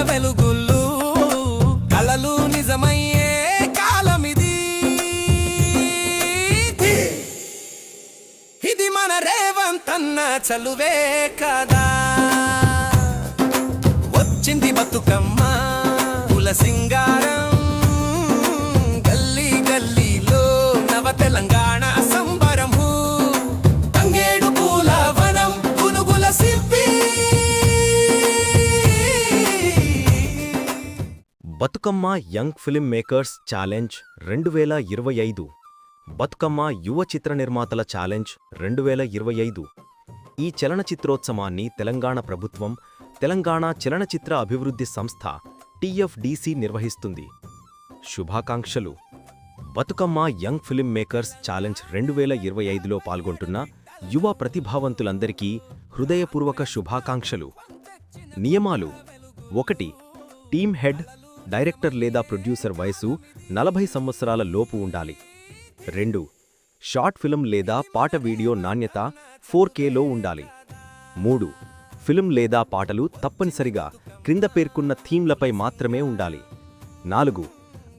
వెలుగులు కలలు నిజమయ్యే కాలమిది. ఇది మన రేవంతన్న చలువే కదా. వచ్చింది Bathukamma. Bathukamma young film makers challenge రెండు వేల ఇరవై ఐదు. బతుకమ్మ యువ చిత్ర నిర్మాతల ఛాలెంజ్ రెండు వేల ఇరవై ఐదు. ఈ చలనచిత్రోత్సవాన్ని తెలంగాణ ప్రభుత్వం తెలంగాణ చలనచిత్ర అభివృద్ధి సంస్థ టీఎఫ్డీసీ నిర్వహిస్తుంది. శుభాకాంక్షలు. Bathukamma young film makers challenge రెండు వేల ఇరవై ఐదులో పాల్గొంటున్న యువ ప్రతిభావంతులందరికీ హృదయపూర్వక శుభాకాంక్షలు. నియమాలు. ఒకటి టీమ్ హెడ్ డైరెక్టర్ లేదా ప్రొడ్యూసర్ వయసు నలభై సంవత్సరాల లోపు ఉండాలి. రెండు షార్ట్ ఫిల్మ్ లేదా పాట వీడియో నాణ్యత ఫోర్ కేలో ఉండాలి. మూడు ఫిల్మ్ లేదా పాటలు తప్పనిసరిగా క్రింద పేర్కొన్న థీమ్లపై మాత్రమే ఉండాలి. నాలుగు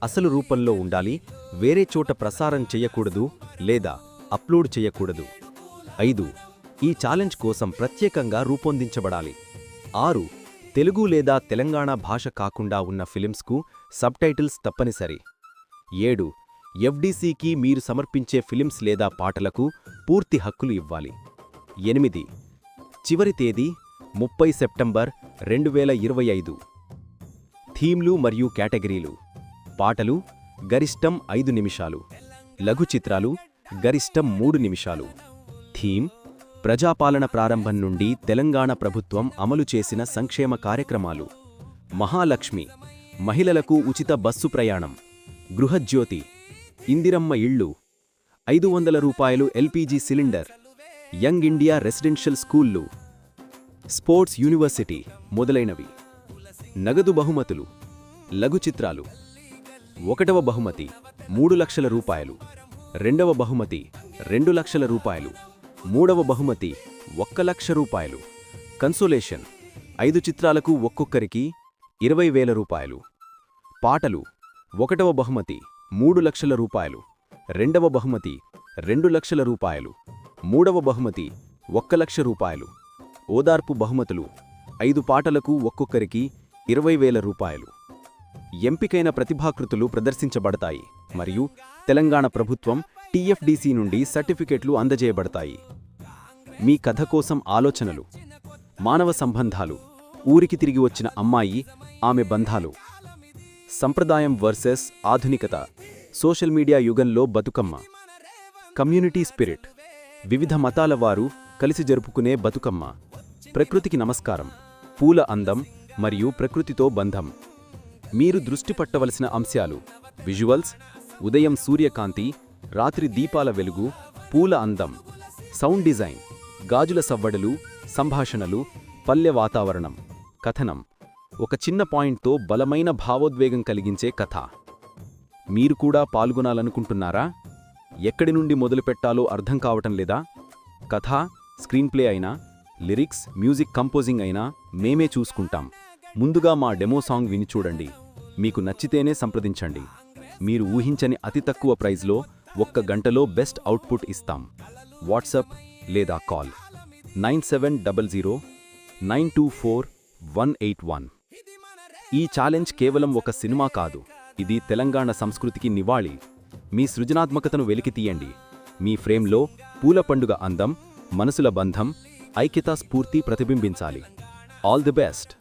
అసలు రూపంలో ఉండాలి వేరే చోట ప్రసారం చేయకూడదు లేదా అప్లోడ్ చేయకూడదు. ఐదు ఈ ఛాలెంజ్ కోసం ప్రత్యేకంగా రూపొందించబడాలి. ఆరు తెలుగు లేదా తెలంగాణ భాష కాకుండా ఉన్న ఫిలిమ్స్కు సబ్టైటిల్స్ తప్పనిసరి. ఏడు ఎఫ్డీసీకి మీరు సమర్పించే ఫిలిమ్స్ లేదా పాటలకు పూర్తి హక్కులు ఇవ్వాలి. ఎనిమిది చివరి తేదీ ముప్పై సెప్టెంబర్ రెండు వేల ఇరవై ఐదు. థీమ్లు మరియు కేటగిరీలు. పాటలు గరిష్టం ఐదు నిమిషాలు. లఘు చిత్రాలు గరిష్టం మూడు నిమిషాలు. థీమ్ ప్రజాపాలన ప్రారంభం నుండి తెలంగాణ ప్రభుత్వం అమలు చేసిన సంక్షేమ కార్యక్రమాలు. మహాలక్ష్మి మహిళలకు ఉచిత బస్సు ప్రయాణం. గృహజ్యోతి ఇందిరమ్మ ఇళ్ళు. ఐదు వందల రూపాయలు LPG cylinder. Young India residential స్కూళ్ళు. స్పోర్ట్స్ యూనివర్సిటీ మొదలైనవి. నగదు బహుమతులు. లఘు చిత్రాలు. ఒకటవ బహుమతి మూడు లక్షల రూపాయలు. రెండవ బహుమతి రెండు లక్షల రూపాయలు. మూడవ బహుమతి ఒక్క లక్ష రూపాయలు. కన్సోలేషన్ ఐదు చిత్రాలకు ఒక్కొక్కరికి ఇరవై వేల రూపాయలు. పాటలు ఒకటవ బహుమతి మూడు లక్షల రూపాయలు. రెండవ బహుమతి రెండు లక్షల రూపాయలు. మూడవ బహుమతి ఒక్క లక్ష రూపాయలు. ఓదార్పు బహుమతులు ఐదు పాటలకు ఒక్కొక్కరికి ఇరవై వేల రూపాయలు. ఎంపికైన ప్రతిభాకృతులు ప్రదర్శించబడతాయి. మరియు తెలంగాణ ప్రభుత్వం టీఎఫ్డీసీ నుండి సర్టిఫికెట్లు అందజేయబడతాయి. మీ కథ కోసం ఆలోచనలు మానవ సంబంధాలు ఊరికి తిరిగి వచ్చిన అమ్మాయి ఆమె బంధాలు. సంప్రదాయం వర్సెస్ ఆధునికత సోషల్ మీడియా యుగంలో బతుకమ్మ. Community spirit. వివిధ మతాల వారు కలిసి జరుపుకునే బతుకమ్మ. ప్రకృతికి నమస్కారం పూల అందం మరియు ప్రకృతితో బంధం. మీరు దృష్టి పట్టవలసిన అంశాలు విజువల్స్ ఉదయం సూర్యకాంతి రాత్రి దీపాల వెలుగు పూల అందం సౌండ్ డిజైన్ గాజుల సవ్వడలు సంభాషణలు పల్లె వాతావరణం కథనం. ఒక చిన్న పాయింట్తో బలమైన భావోద్వేగం కలిగించే కథ. మీరు కూడా పాల్గొనాలనుకుంటున్నారా? ఎక్కడి నుండి మొదలుపెట్టాలో అర్థం కావటం లేదా? కథ స్క్రీన్ ప్లే అయినా లిరిక్స్ మ్యూజిక్ కంపోజింగ్ అయినా మేమే చూసుకుంటాం. ముందుగా మా డెమో సాంగ్ విని చూడండి. మీకు నచ్చితేనే సంప్రదించండి. మీరు ఊహించని అతి తక్కువ ప్రైజ్లో ఒక్క గంటలో బెస్ట్ అవుట్పుట్ ఇస్తాం. వాట్సప్ లేదా call nine seven double zero nine two four one eight one. ఈ ఛాలెంజ్ కేవలం ఒక సినిమా కాదు ఇది తెలంగాణ సంస్కృతికి నివాళి. మీ సృజనాత్మకతను వెలికితీయండి మీ ఫ్రేమ్లో పూల పండుగ అందం మనసుల బంధం ఐక్యతా స్ఫూర్తి ప్రతిబింబించాలి. All the best!